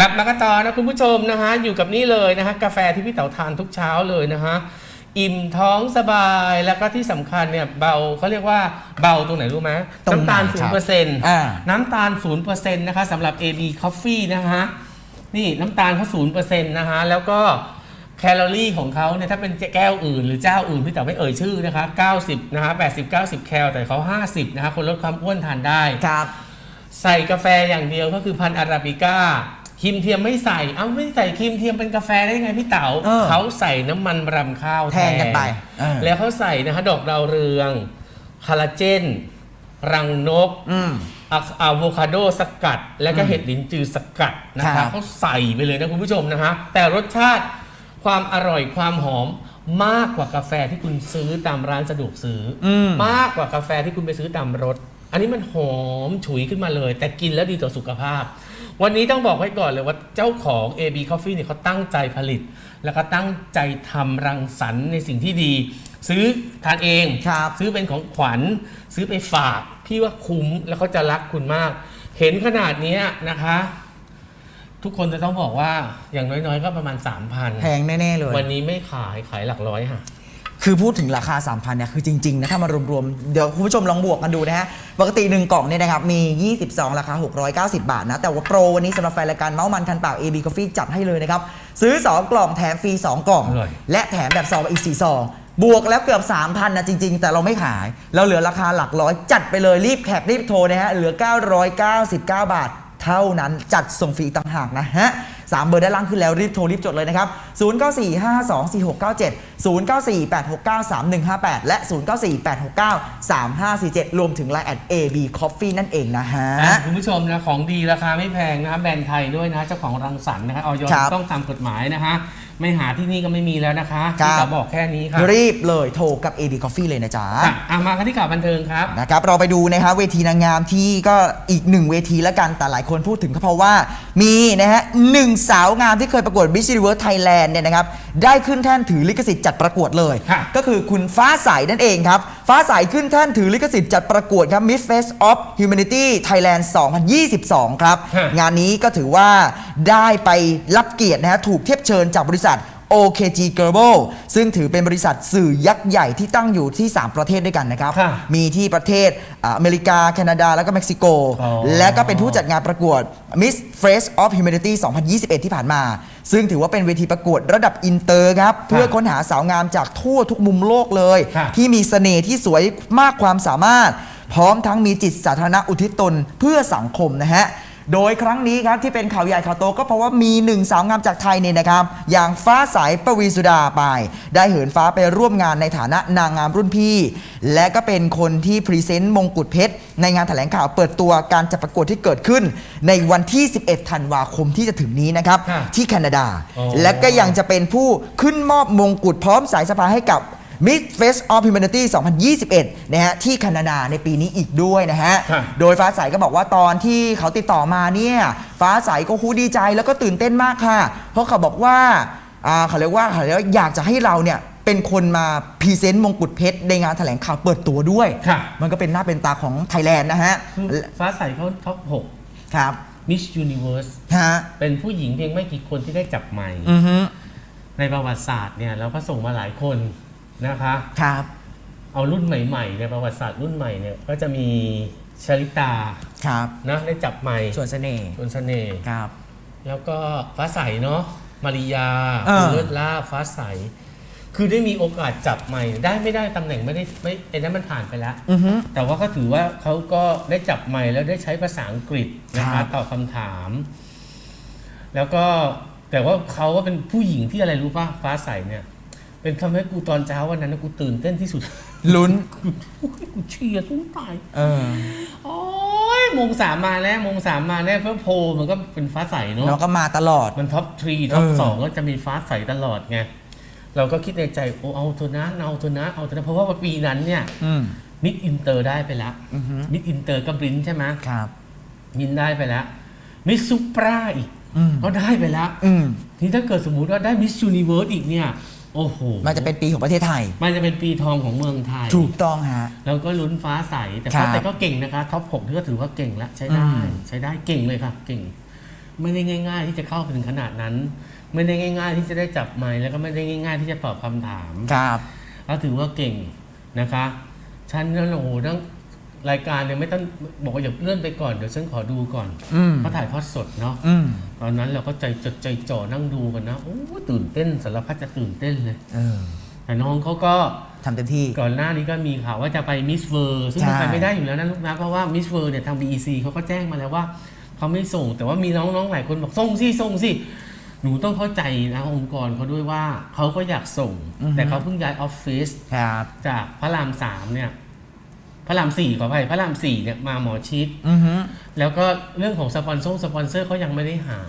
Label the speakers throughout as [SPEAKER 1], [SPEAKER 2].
[SPEAKER 1] กลับมากันต่อนะคุณผู้ชมนะฮะอยู่กับนี่เลยนะฮะกาแฟที่พี่เต๋าทานทุกเช้าเลยนะฮะอิ่มท้องสบายแล้วก็ที่สำคัญเนี่ยเบาเขาเรียกว่าเบาตรงไหนรู้ไหม
[SPEAKER 2] ตรงไหน
[SPEAKER 1] น้ำตาล
[SPEAKER 2] ค
[SPEAKER 1] ศู
[SPEAKER 2] รั
[SPEAKER 1] น
[SPEAKER 2] บ
[SPEAKER 1] เปอร์เซ็นต์
[SPEAKER 2] อ่า
[SPEAKER 1] น้ำตาลศูนย์เปอร์เซ็นต์นะคะสำหรับ AB Coffee นะฮะนี่น้ำตาลเขาศูนย์เปอร์เซ็นต์นะฮะแล้วก็แคลอรี่ของเขาเนี่ยถ้าเป็นแก้วอื่น หรือเจ้าอื่นพี่เต๋าไม่เอ่ยชื่อนะคะ 90 นะฮะ80 90 แคลแต่เขา50 นะคะคนลดความอ้วนทานได้
[SPEAKER 2] ครับ
[SPEAKER 1] ใส่กาแฟอย่างเดียวก็คือพันธุ์อาราบิก้า ครีมเทียมไม่ใส่ เอ้าไม่ใส่ครีมเทียมเป็นกาแฟได้ไงพี่เต๋า
[SPEAKER 2] เออ
[SPEAKER 1] เขาใส่น้ำมันรำข้าว
[SPEAKER 2] แทนกันไปเออ
[SPEAKER 1] แล้วเขาใส่นะฮะดอกดาวเรือง คาราเจน รังนก
[SPEAKER 2] อืม
[SPEAKER 1] อะอะโวคาโดสกัด แล้วก็เห็ดลิ้นจือสกัดนะ
[SPEAKER 2] ครั
[SPEAKER 1] คะ
[SPEAKER 2] บ
[SPEAKER 1] เขาใส่ไปเลยนะคุณผู้ชมนะฮะแต่รสชาติความอร่อยความหอมมากกว่ากาแฟที่คุณซื้อตามร้านสะดวกซื้ออ
[SPEAKER 2] ม
[SPEAKER 1] มากกว่ากาแฟที่คุณไปซื้อตามรถ อันนี้มันหอมฉุยขึ้นมาเลย แต่กินแล้วดีต่อสุขภาพ วันนี้ต้องบอกไว้ก่อนเลยว่าเจ้าของ AB Coffee เนี่ยเขาตั้งใจผลิต แล้วก็ตั้งใจทำรังสรรค์ในสิ่งที่ดี ซื้อทานเอง
[SPEAKER 2] ครับ
[SPEAKER 1] ซื้อเป็นของขวัญ ซื้อไปฝาก พี่ว่าคุ้มแล้วเขาจะรักคุณมาก เห็นขนาดเนี้ยนะคะ ทุกคนจะต้องบอกว่าอย่างน้อยๆ ก็ประมาณ 3,000
[SPEAKER 2] แพงแน่ ๆ เลย
[SPEAKER 1] วันนี้ไม่ขายขายหลักร้อยค่ะ
[SPEAKER 2] คือพูดถึงราคา 3,000เนี่ยคือจริงๆนะถ้ามารวมๆ เดี๋ยวคุณผู้ชมลองบวกกันดูนะฮะ ปกติ 1 กล่องเนี่ยนะครับ มี 22 ราคา 690 บาทนะ แต่ว่าโปรวันนี้สำหรับแฟนรายการเมาส์มันคันปาก AB Coffee จัดให้เลยนะครับ ซื้อ 2 กล่องแถมฟรี 2 กล่อง
[SPEAKER 1] อร่อย
[SPEAKER 2] และแถมแบบซองอีก 4 ซอง บวกแล้วเกือบ 3,000 นะจริง ๆ แต่เราไม่ขาย เราเหลือราคาหลักร้อยจัดไปเลยรีบแคปรีบโทรนะฮะเหลือ 999 บาท เท่านั้นจัดส่งฟรีต่างหากนะฮะสามเบอร์ด้านล่างขึ้นแล้วรีบโทรรีบจดเลยนะครับ 0945246697 0948693158 และ 0948693547 รวมถึง Line แอด AB Coffee นั่นเองนะฮะ
[SPEAKER 1] อะคุณผู้ชมนะของดีราคาไม่แพงนะครับแบรนด์ไทยด้วยนะเจ้าของรังสรรค์นะคะออย
[SPEAKER 2] ครับ
[SPEAKER 1] ต้องตามกฎหมายนะคะ ไม่หาที่นี่ก็ไม่มีแล้วนะคะ
[SPEAKER 2] ครับ
[SPEAKER 1] ที่จะบอกแค่นี้ค่ะ
[SPEAKER 2] รีบเลยโทรกับ AB Coffee เลยนะจ๊ะ
[SPEAKER 1] ค่ะอะมากันที่ข่าวบันเทิงครับ
[SPEAKER 2] นะครับเราไปดูนะฮะเวทีนางงามที่ก็อีกหนึ่งเวทีแล้วกันแต่หลายคนพูดถึงก็เพราะว่ามีนะฮะหนึ่งสาวงามที่เคยประกวด Miss Universe Thailand เนี่ยนะครับได้ขึ้นแท่นถือลิขสิทธิ์จัดประกวดเลย
[SPEAKER 1] ค่ะ
[SPEAKER 2] ก็คือคุณฟ้าใสนั่นเองครับ ฟ้าใสขึ้นแท่นถือลิขสิทธิ์จัดประกวดครับ Miss Face of Humanity Thailand 2022 ครับ
[SPEAKER 1] ฮะ
[SPEAKER 2] งานนี้ก็ถือว่าได้ไปรับเกียรตินะฮะถูกเทียบเชิญจากบริษัท OKG Global ซึ่งถือเป็นบริษัทสื่อยักษ์ใหญ่ที่ตั้งอยู่ที่ 3 ประเทศด้วยกันนะครับ
[SPEAKER 1] ค่ะ
[SPEAKER 2] มีที่ประเทศอ่าอเมริกา แคนาดา แล้วก็เม็กซิโก
[SPEAKER 1] อ๋อ
[SPEAKER 2] และก็เป็นผู้จัดงานประกวด Miss Face of Humanity 2021 ที่ผ่านมา ซึ่งถือว่าเป็นเวทีประกวดระดับอินเตอร์ครับ เพื่อค้นหาสาวงามจากทั่วทุกมุมโลกเลย
[SPEAKER 1] ค่ะ
[SPEAKER 2] ที่มีเสน่ห์ที่สวยมากความสามารถ พร้อมทั้งมีจิตสาธารณะอุทิศตนเพื่อสังคมนะฮะ โดยครั้งนี้ครับที่เป็นข่าวใหญ่ข่าวโตก็เพราะว่ามีหนึ่งสาวงามจากไทยเนี่ยนะครับ อย่างฟ้าใสปวีสุดาไป ได้เหินฟ้าไปร่วมงานในฐานะนางงามรุ่นพี่ และก็เป็นคนที่พรีเซนต์มงกุฎเพชร ในงานแถลงข่าวเปิดตัวการจัดประกวดที่เกิดขึ้น ในวันที่ 11 ธันวาคมที่จะถึงนี้นะครับ
[SPEAKER 1] ค่ะ
[SPEAKER 2] ที่แคนาดา
[SPEAKER 1] อ๋อ
[SPEAKER 2] และก็ยังจะเป็นผู้ขึ้นมอบมงกุฎพร้อมสายสะพายให้กับ Miss Face of Humanity 2021 นะฮะที่แคนาดาในปีนี้อีกด้วยนะฮะ
[SPEAKER 1] ค่ะ
[SPEAKER 2] โดยฟ้าใสก็บอกว่าตอนที่เขาติดต่อมาเนี่ย ฟ้าใสก็คูดีใจแล้วก็ตื่นเต้นมากค่ะ เพราะเขาบอกว่าอ่าเขาเรียกว่าเขาเรียกว่าอยากจะให้เราเนี่ยเป็นคนมาพรีเซนต์มงกุฎเพชรในงานแถลงข่าวเปิดตัวด้วย
[SPEAKER 1] ค่ะ
[SPEAKER 2] มันก็เป็นหน้าเป็นตาของไทยแลนด์นะฮะ
[SPEAKER 1] คือฟ้าใสเขาท็อป
[SPEAKER 2] ครับ
[SPEAKER 1] 6 Miss Universe
[SPEAKER 2] ฮะ
[SPEAKER 1] เป็นผู้หญิงเพียงไม่กี่คนที่ได้จับไมค์
[SPEAKER 2] อือฮึ
[SPEAKER 1] ในประวัติศาสตร์เนี่ยเราก็ส่งมาหลายคน นะคะ
[SPEAKER 2] ครับ
[SPEAKER 1] เอารุ่นใหม่ๆในประวัติศาสตร์รุ่นใหม่เนี่ยก็จะมีชลิตา
[SPEAKER 2] ครับ
[SPEAKER 1] นะได้จับไมค์
[SPEAKER 2] ส่วนเสน่ห์
[SPEAKER 1] ชนเสน่ห์
[SPEAKER 2] ครับ
[SPEAKER 1] แล้วก็ฟ้าใสเนาะมาริยา
[SPEAKER 2] เออ
[SPEAKER 1] คุณเลิศล่าฟ้าใส คือได้มีโอกาสจับไมค์ได้ไม่ได้ตำแหน่งไม่ได้ไม่ไอ้นั้นมันผ่านไปแล้ว
[SPEAKER 2] อือฮึ
[SPEAKER 1] แต่ว่าก็ถือว่าเขาก็ได้จับไมค์แล้วได้ใช้ภาษาอังกฤษนะ
[SPEAKER 2] ครั
[SPEAKER 1] คะ
[SPEAKER 2] บ
[SPEAKER 1] ตอบคำถาม แล้วก็แต่ว่าเขาก็เป็นผู้หญิงที่อะไรรู้ป่ะฟ้าใสเนี่ย เป็นทำให้กูตอนเช้าวันนั้นนะกูตื่นเต้นที่สุด
[SPEAKER 2] ลุ้น
[SPEAKER 1] กูเชียร์สู้ตาย
[SPEAKER 2] เออ
[SPEAKER 1] โอ้ยโมงสามมาแน่โมงสามมาแน่เพราะโพลมันก็เป็นฟ้าใสเนาะ
[SPEAKER 2] แล้วก็มาตลอด
[SPEAKER 1] มันท็อปทรีท็อป
[SPEAKER 2] เออ
[SPEAKER 1] สองก็จะมีฟ้าใสตลอดไงเราก็คิดในใจโอ้เอาเถอะนะเอาเถอะนะเอาเถอะนะเพราะว่าปีนั้นเนี่ย
[SPEAKER 2] อืม
[SPEAKER 1] มิดอินเตอร์ได้ไปแล้ว
[SPEAKER 2] อือฮึ
[SPEAKER 1] มิดอินเตอร์ก็บรินใช่ไหม
[SPEAKER 2] ครับ
[SPEAKER 1] มินได้ไปแล้วมิสซูปราอีก
[SPEAKER 2] อืม
[SPEAKER 1] ก็ได้ไปแล้ว
[SPEAKER 2] อืม
[SPEAKER 1] นี่ถ้าเกิดสมมุติว่าได้มิส s u นิเวิร์สอีกเนี่ย โอ้โห
[SPEAKER 2] มันจะเป็นปีของประเทศไทย
[SPEAKER 1] มันจะเป็นปีทองของเมืองไทย
[SPEAKER 2] ถูกต้องฮะ
[SPEAKER 1] เราก็ลุ้นฟ้าใส แต่
[SPEAKER 2] ครั
[SPEAKER 1] ฟ้า
[SPEAKER 2] บ
[SPEAKER 1] ใสก็เก่งนะคะท็อปหกนี่ก็ถือว่าเก่งแล้วใช้ได้
[SPEAKER 2] อืม
[SPEAKER 1] ใช้ได้เก่งเลยค่ะ เก่ง ไม่ได้ง่าย ๆ ที่จะเข้าไปถึงขนาดนั้น ไม่ได้ง่าย ๆ ที่จะได้จับไมค์แล้วก็ไม่ได้ง่าย ๆ ที่จะตอบคำถาม
[SPEAKER 2] ครับ
[SPEAKER 1] แล้วถือว่าเก่งนะคะฉันนั่นโอ้โหทั้ง รายการเนี่ยไม่ต้องบอกว่าอย่าเลื่อนไปก่อนเดี๋ยวฉันขอดูก่อน
[SPEAKER 2] อืม
[SPEAKER 1] เขาถ่ายทอดสดเนาะ
[SPEAKER 2] อืม
[SPEAKER 1] ตอนนั้นเราก็ใจจดใจจ่อนั่งดูกันนะโอ้ตื่นเต้นสารพัดจะตื่นเต้นเลย
[SPEAKER 2] เออ
[SPEAKER 1] แต่น้องเขาก็
[SPEAKER 2] ทำเต็มที่
[SPEAKER 1] ก่อนหน้านี้ก็มีข่าวว่าจะไปมิสเวอร์ซึ่ง
[SPEAKER 2] ใช่
[SPEAKER 1] มันไปไม่ได้อยู่แล้วนะลูกนะเพราะว่ามิสเวอร์เนี่ยทาง BEC เขาก็แจ้งมาแล้วว่าเขาไม่ส่ง แต่ว่ามีน้องๆหลายคนบอกส่งสิส่งสิหนูต้องเข้าใจนะองค์กรเขาด้วยว่าเขาก็อยากส่ง แต่เขาเพิ่งย้ายออฟฟิศ
[SPEAKER 2] ครับ
[SPEAKER 1] จากพระรามสามเนี่ย พระรามสี่ขออภัยพระรามสี่เนี่ยมาหมอชิด
[SPEAKER 2] อือฮึ
[SPEAKER 1] แล้วก็เรื่องของสปอนเซอร์สปอนเซอร์เขายังไม่ได้หา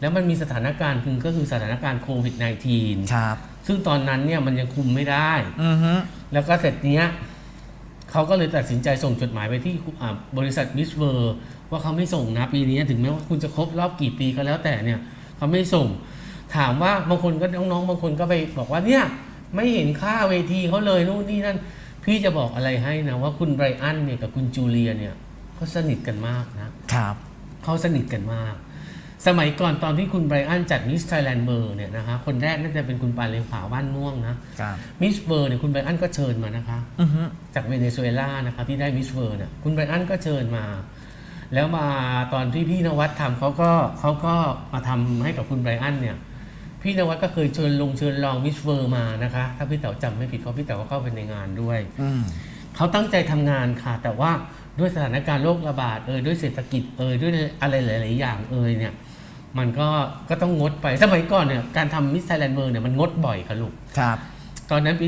[SPEAKER 1] แล้วมันมีสถานการณ์คือก็คือสถานการณ์โควิด -19
[SPEAKER 2] ครับ
[SPEAKER 1] ซึ่งตอนนั้นเนี่ยมันยังคุมไม่ได้
[SPEAKER 2] อือฮึ
[SPEAKER 1] แล้วก็เสร็จเนี้ยเขาก็เลยตัดสินใจส่งจดหมายไปที่อ่าบริษัทมิสเวอร์ว่าเขาไม่ส่งนะปีนี้ถึงแม้ว่าคุณจะครบรอบกี่ปีก็แล้วแต่เนี่ยเขาไม่ส่ง ถามว่าบางคนก็น้องๆบางคนก็ไปบอกว่าเนี่ยไม่เห็นค่าเวทีเขาเลยนู่นนี่นั่น พี่จะบอกอะไรให้นะว่าคุณไบรอันเนี่ยกับคุณจูเลียเนี่ยเขาสนิทกันมากนะ
[SPEAKER 2] ครับ
[SPEAKER 1] เขาสนิทกันมาก สมัยก่อนตอนที่คุณไบรอันจัดมิสไทยแลนด์เบอร์เนี่ยนะคะคนแรกน่าจะเป็นคุณปาเลขาวบ้านม่วงนะครับมิสเบอร์เนี่ยคุณไบรอันก็เชิญมานะคะ
[SPEAKER 2] อือฮึ
[SPEAKER 1] จากเวเนซุเอลานะคะที่ได้มิสเบอร์เนี่ยคุณไบรอันก็เชิญมา แล้วมาตอนที่พี่นวัดทำเขาก็เขาก็มาทำให้กับคุณไบรอันเนี่ย พี่นวัดก็เคยเชิญลงเชิญลองมิสเบอร์มานะคะ ถ้าพี่เต๋อจำไม่ผิดเพราะพี่เต๋อก็เข้าไปในงานด้วย
[SPEAKER 2] อืม
[SPEAKER 1] เขาตั้งใจทำงานค่ะ แต่ว่าด้วยสถานการณ์โรคระบาดเอยด้วยเศรษฐกิจเอยด้วยอะไรหลาย ๆ อย่างเอยเนี่ย มันก็ก็ต้องงดไปสมัยก่อนเนี่ยการทำมิสไทยแลนด์เมืองเนี่ยมันงดบ่อยค่ะลูก
[SPEAKER 2] ครับ
[SPEAKER 1] ตอนนั้นปี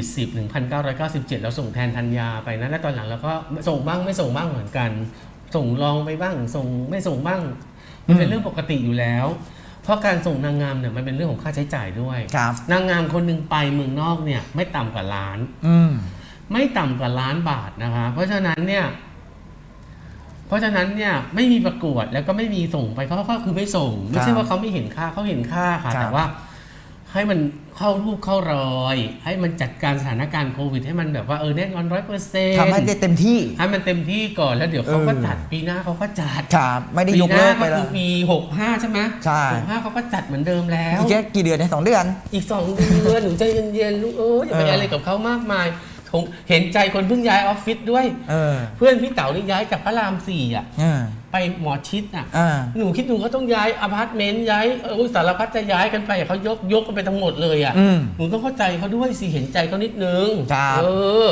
[SPEAKER 1] 2540 1997 เราส่งแทนธัญญาไปนะแล้วตอนหลังเราก็ส่งบ้างไม่ส่งบ้างเหมือนกัน ส่งลองไปบ้าง ส่งไม่ส่งบ้าง มันเป็นเรื่องปกติอยู่แล้ว เพราะการส่งนางงามเนี่ยมันเป็นเรื่องของค่าใช้จ่ายด้วย
[SPEAKER 2] ครับ
[SPEAKER 1] นางงามคนหนึ่งไปเมืองนอกเนี่ยไม่ต่ำกว่าล้าน
[SPEAKER 2] อืม
[SPEAKER 1] ไม่ต่ำกว่าล้านบาทนะคะ เพราะฉะนั้นเนี่ย เพราะฉะนั้นเนี่ยไม่มีประกวดแล้วก็ไม่มีส่งไปเขาก็คือไม่ส่ง ไม่ใช่ว่าเขาไม่เห็นค่าเขาเห็นค่าค่ะ
[SPEAKER 2] ครับ
[SPEAKER 1] แต่ว่า ให้มันเข้ารูปเข้ารอย ให้มันจัดการสถานการณ์โควิด ให้มันแบบว่าเออแน่นอนร้อยเปอร์เซ็นต์
[SPEAKER 2] ทำให้ได้เต็มที่
[SPEAKER 1] ให้มันเต็มที่ก่อนแล้วเดี๋ยวเขาก็
[SPEAKER 2] เออ
[SPEAKER 1] จัดปีหน้าเขาก็จัด
[SPEAKER 2] ครับไม่ได้
[SPEAKER 1] ปี
[SPEAKER 2] ยก
[SPEAKER 1] ห
[SPEAKER 2] เลิ
[SPEAKER 1] น้าก
[SPEAKER 2] ไป
[SPEAKER 1] ก็
[SPEAKER 2] แล้
[SPEAKER 1] คื
[SPEAKER 2] ว
[SPEAKER 1] อปีหกห้าใช่ไหม
[SPEAKER 2] ใช่
[SPEAKER 1] หกห้าเขาก็จัดเหมือนเดิมแล้ว
[SPEAKER 2] อีกแค่กี่เดือนในยสองเดือน
[SPEAKER 1] อีกสองเดือนหนูใจเย็นๆลูกเอ้ยอย่าไป
[SPEAKER 2] เอออ
[SPEAKER 1] อะไรกับเขามากมาย คงเห็นใจคนเพิ่งย้ายออฟฟิศด้วย
[SPEAKER 2] เออ
[SPEAKER 1] เพื่อนพี่เต๋านี่ย้ายจากพระรามสี่อะ
[SPEAKER 2] เออ
[SPEAKER 1] ไปหมอชิดอะ
[SPEAKER 2] อ่า
[SPEAKER 1] หนูคิดดูเขาต้องย้ายอพาร์ตเมนต์ย้ายเออสารพัดจะย้ายกันไปเขายกยกกันไปทั้งหมดเลยอะ
[SPEAKER 2] อืม
[SPEAKER 1] หนูต้องเข้าใจเขาด้วยสิเห็นใจเขานิดนึง
[SPEAKER 2] ครับ
[SPEAKER 1] เออ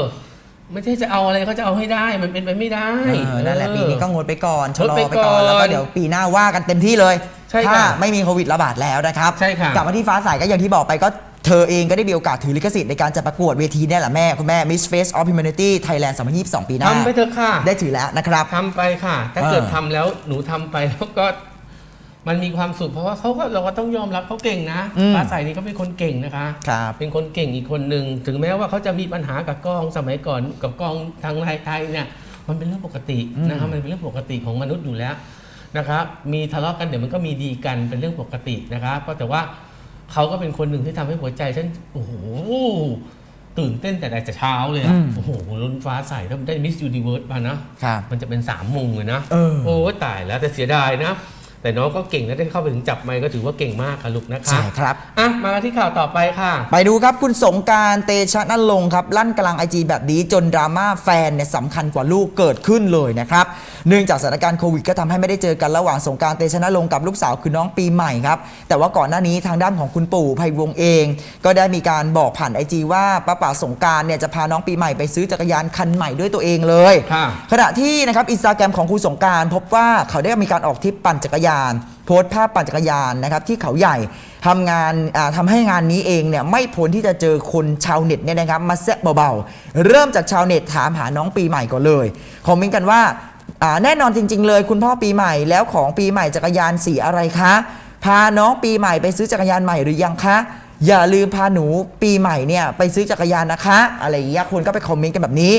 [SPEAKER 1] ไม่ใช่จะเอาอะไรเขาจะเอาให้ได้มันเป็นไปไม่ได้
[SPEAKER 2] เออนั่นแหละปีนี้ก็งดไปก่อนชะลอ
[SPEAKER 1] งด
[SPEAKER 2] ไป
[SPEAKER 1] ไปก่
[SPEAKER 2] ก่
[SPEAKER 1] อ
[SPEAKER 2] อนนแล้วก็เดี๋ยวปีหน้าว่ากันเต็มที่เลย
[SPEAKER 1] ใช่
[SPEAKER 2] ถ้า
[SPEAKER 1] ค่ะ
[SPEAKER 2] ไม่มีโควิดระบาดแล้วนะครับ
[SPEAKER 1] ใช่ค่ะ
[SPEAKER 2] กลับมาที่ฟ้าใสก็อย่างที่บอกไปก็ เธอเองก็ได้มีโอกาสถือลิขสิทธิ์ในการจัดประกวดเวทีเนี่ยแหละแม่ คุณแม่ Miss Face of Humanity Thailand 2022 ปีหน้า
[SPEAKER 1] ทำไปเถอะค่ะ
[SPEAKER 2] ได้ถือแล้วนะครับ
[SPEAKER 1] ทำไปค่ะ ถ้าเกิด
[SPEAKER 2] เออ
[SPEAKER 1] ทำแล้วหนูทำไปแล้วก็ มันมีความสุขเพราะว่าเขาก็เราก็ต้องยอมรับเขาเก่งนะฟ้าใสนี่เขาเป็นคนเก่งนะคะ
[SPEAKER 2] ครับ
[SPEAKER 1] เป็นคนเก่งอีกคนหนึ่งถึงแม้ว่าเขาจะมีปัญหากับกองสมัยก่อนกับกองทางไทยเนี่ย มันเป็นเรื่องปกตินะครับมันเป็นเรื่องปกติของมนุษย์อยู่แล้วนะครับ มีทะเลาะกันเดี๋ยวมันก็มีดีกันเป็นเรื่องปกตินะครับก็แต่ว่า เขาก็เป็นคนหนึ่งที่ทำให้หัวใจฉันโอ้โหตื่นเต้นแต่แต่เช้าเลยอะ
[SPEAKER 2] อืม
[SPEAKER 1] โอ้โหล้นฟ้าใสถ้าได้มิสยูนิเวิร์สมานะ
[SPEAKER 2] ครับ
[SPEAKER 1] มันจะเป็นสามโมงเลยนะ
[SPEAKER 2] เออ
[SPEAKER 1] โอ้ยตายแล้วแต่เสียดายนะ แต่น้องก็เก่งนะได้เข้าไปถึงจับไมค์ก็ถือว่าเก่งมากค่ะลูกนะคะ
[SPEAKER 2] ใช่ครับ
[SPEAKER 1] อะมาที่ข่าวต่อไปค่ะ
[SPEAKER 2] ไปดูครับคุณสงกรารเตชะนันลงค์ครับ ลั่นกลางไอจีแบบนี้จนดราม่าแฟนเนี่ยสำคัญกว่าลูกเกิดขึ้นเลยนะครับ เนื่องจากสถานการณ์โควิดก็ทำให้ไม่ได้เจอกันระหว่างสงกรารเตชะนันลงค์กับลูกสาวคือน้องปีใหม่ครับ แต่ว่าก่อนหน้านี้ทางด้านของคุณปู่ไพวงศ์เอง ก็ได้มีการบอกผ่านไอจีว่าป้าป่าสงกรารเนี่ยจะพาน้องปีใหม่ไปซื้อจักรยานคันใหม่ด้วยตัวเองเลย
[SPEAKER 1] ค่ะ
[SPEAKER 2] ขณะที่นะครับอินสตาแกรมของคุณสงกรารพบว่าเขาได้มีการออกทริปปั่นจักรยานโพสต์ภาพปั่นจักรยานนะครับที่เขาใหญ่ทำงานอ่าทำให้งานนี้เองเนี่ยไม่พ้นที่จะเจอคนชาวเน็ตเนี่ยนะครับมาแซะเบาๆ เริ่มจากชาวเน็ตถามหาน้องปีใหม่ก่อนเลยคอมเมนต์กันว่า อ่าแน่นอนจริง ๆ เลยคุณพ่อปีใหม่แล้วของปีใหม่จักรยานสีอะไรคะ พาน้องปีใหม่ไปซื้อจักรยานใหม่หรือยังคะ อย่าลืมพาหนูปีใหม่เนี่ยไปซื้อจักรยานนะคะ อะไรอย่างเงี้ยคนก็ไปคอมเมนต์กันแบบนี้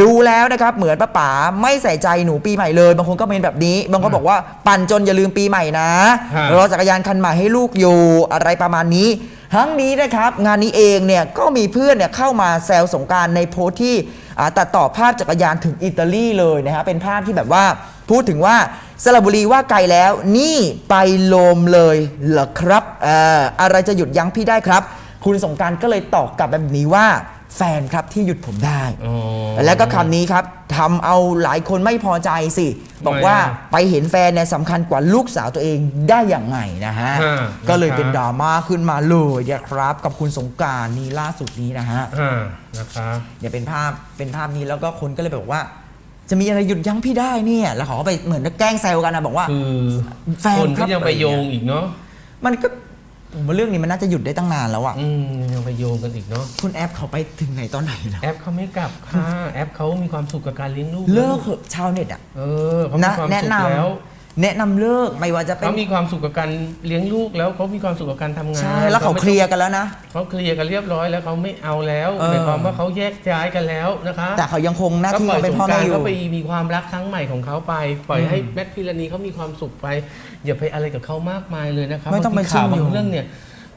[SPEAKER 2] ดูแล้วนะครับเหมือนป้าป๋าไม่ใส่ใจหนูปีใหม่เลย บางคนก็เป็นแบบนี้ บางคนบอกว่าปั่นจนอย่าลืมปีใหม่นะ
[SPEAKER 1] ฮะ
[SPEAKER 2] รอจักรยานคันใหม่ให้ลูกอยู่อะไรประมาณนี้ ทั้งนี้นะครับงานนี้เองเนี่ยก็มีเพื่อนเนี่ยเข้ามาแซวสงการในโพสต์ที่ตัดต่อภาพจักรยานถึงอิตาลีเลยนะฮะเป็นภาพที่แบบว่าพูดถึงว่าสระบุรีว่าไกลแล้ว นี่ไปโลมเลยเหรอครับออะไรจะหยุดยั้งพี่ได้ครับ คุณสงการก็เลยตอบกลับแบบนี้ว่า แฟนครับที่หยุดผมได้
[SPEAKER 1] อ๋อ
[SPEAKER 2] แล้วก็คำนี้ครับทำเอาหลายคนไม่พอใจสิ บอกว่า
[SPEAKER 1] ทำไมอะ
[SPEAKER 2] ไปเห็นแฟนเนี่ยสำคัญกว่าลูกสาวตัวเองได้อย่างไงนะฮะ
[SPEAKER 1] ฮะ
[SPEAKER 2] ก็เลย
[SPEAKER 1] นะครับ
[SPEAKER 2] เป็นดราม่าขึ้นมาเลยนะครับ กับคุณสงกรารนี่ล่าสุดนี้นะฮะ
[SPEAKER 1] อ่านะครับ
[SPEAKER 2] เนี่ยเป็นภาพเป็นภาพนี้แล้วก็คนก็เลยบอกว่า จะมีอะไรหยุดยั้งพี่ได้เนี่ยแล้วเขาก็ไปเหมือนแกล้งแซวกันนะบอกว่า
[SPEAKER 1] คือ
[SPEAKER 2] แฟน
[SPEAKER 1] คน
[SPEAKER 2] ครั
[SPEAKER 1] ก็
[SPEAKER 2] บ
[SPEAKER 1] ยังไปโยงอีกเนาะ
[SPEAKER 2] มันก็ ผมว่าเรื่องนี้มันน่าจะหยุดได้ตั้งนานแล้วอะ
[SPEAKER 1] อืมยังไปโยงกันอีกเนาะ
[SPEAKER 2] คุณแอปเขาไปถึงไหนตอนไหนแล้ว
[SPEAKER 1] แอปเขาไม่กลับค่ะแอปเขามีความสุขกับการเลี้ยงลูก
[SPEAKER 2] เลิกเหอะชาวเน็ตอะ
[SPEAKER 1] เออเขามี
[SPEAKER 2] นะ
[SPEAKER 1] ความ
[SPEAKER 2] แนะ
[SPEAKER 1] สุข
[SPEAKER 2] น
[SPEAKER 1] แล้วำ
[SPEAKER 2] แนะนำเลิกไม่ว่าจะเป็น
[SPEAKER 1] เขามีความสุขกับการเลี้ยงลูกแล้วเขามีความสุขกับการทำงาน
[SPEAKER 2] ใช่แล้วเขา
[SPEAKER 1] ไม่
[SPEAKER 2] เคลียร์กันแล้วนะ
[SPEAKER 1] เขาเคลียร์กันเรียบร้อยแล้วเขาไม่เอาแล้ว
[SPEAKER 2] เออ
[SPEAKER 1] หมายความว่าเขาแยกย้ายกันแล้วนะคะ
[SPEAKER 2] แต่เขายังคงหน้าที่
[SPEAKER 1] ก็ปล่อย
[SPEAKER 2] เป็น
[SPEAKER 1] สง
[SPEAKER 2] พ่อกแม่
[SPEAKER 1] ราร
[SPEAKER 2] อยู่
[SPEAKER 1] เขาไปมีความรักครั้งใหม่ของเขาไป ปล่อย
[SPEAKER 2] อืม
[SPEAKER 1] ให้แมทพิรณีเขามีความสุขไป อย่าไปอะไรกับเขามากมายเลยนะครับ
[SPEAKER 2] ไม่ต้อง
[SPEAKER 1] บา
[SPEAKER 2] ไป
[SPEAKER 1] ทีข่าว
[SPEAKER 2] เชื่อมโย
[SPEAKER 1] บางง เรื่องเนี่ย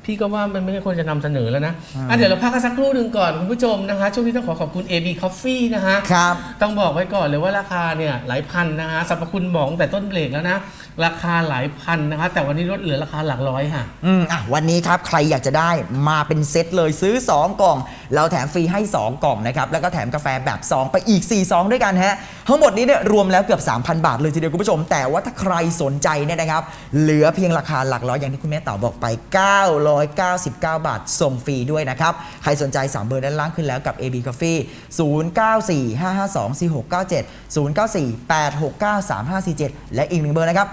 [SPEAKER 1] พี่ก็ว่ามันไม่ควรจะนำเสนอแล้วนะ
[SPEAKER 2] อ่า
[SPEAKER 1] อะเดี๋ยวเราพักกันสักครู่หนึ่งก่อนคุณผู้ชมนะคะ ช่วงนี้ต้องขอขอบคุณ AB Coffee นะฮะ
[SPEAKER 2] ครับ
[SPEAKER 1] ต้องบอกไว้ก่อนเลยว่าราคาเนี่ยหลายพันนะฮะสรรพคุณบอกตั้งแต่ต้นเบรกแล้วนะ ราคาหลายพันนะคะ แต่วันนี้ลดเหลือราคาหลักร้อยค่ะ
[SPEAKER 2] อืมอะวันนี้ครับใครอยากจะได้มาเป็นเซตเลยซื้อ 2 กล่อง เราแถมฟรีให้ 2 กล่องนะครับ แล้วก็แถมกาแฟแบบ2ไปอีก 4 ซองด้วยกันฮะ ทั้งหมดนี้เนี่ยรวมแล้วเกือบ 3,000 บาทเลยทีเดียวคุณผู้ชม แต่ว่าถ้าใครสนใจเนี่ยนะครับ เหลือเพียงราคาหลักร้อยอย่างที่คุณแม่เต่าบอกไป 999 บาท ส่งฟรีด้วยนะครับ ใครสนใจ 3 เบอร์ด้านล่างขึ้นแล้วกับ AB Coffee 0945524697 0948693547 และอีกหนึ่งเบอร์นะครับ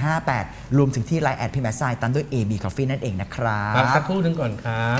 [SPEAKER 2] 0948693158 รวมถึงที่ Line แอดพิมพ์ไซตามด้วย AB Coffee นั่นเองนะครั
[SPEAKER 1] พักสักครู่หนึงก่อนครับ